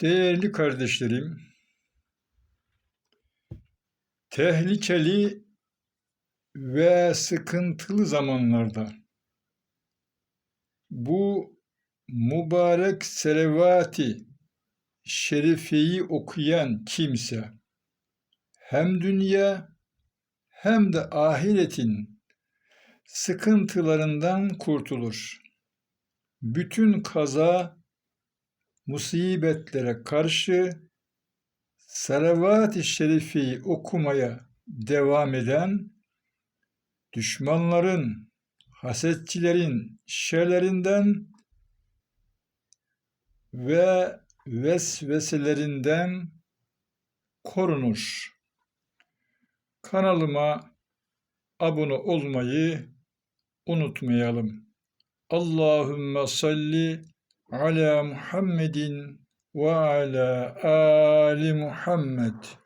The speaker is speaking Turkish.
Değerli kardeşlerim, tehlikeli ve sıkıntılı zamanlarda bu mübarek selavati şerifeyi okuyan kimse hem dünya hem de ahiretin sıkıntılarından kurtulur. Bütün kaza musibetlere karşı salavat-ı şerifi okumaya devam eden düşmanların, hasetçilerin şerlerinden ve vesveselerinden korunur. Kanalıma abone olmayı unutmayalım. Allahümme salli ala Muhammedin ve ala ali Muhammed.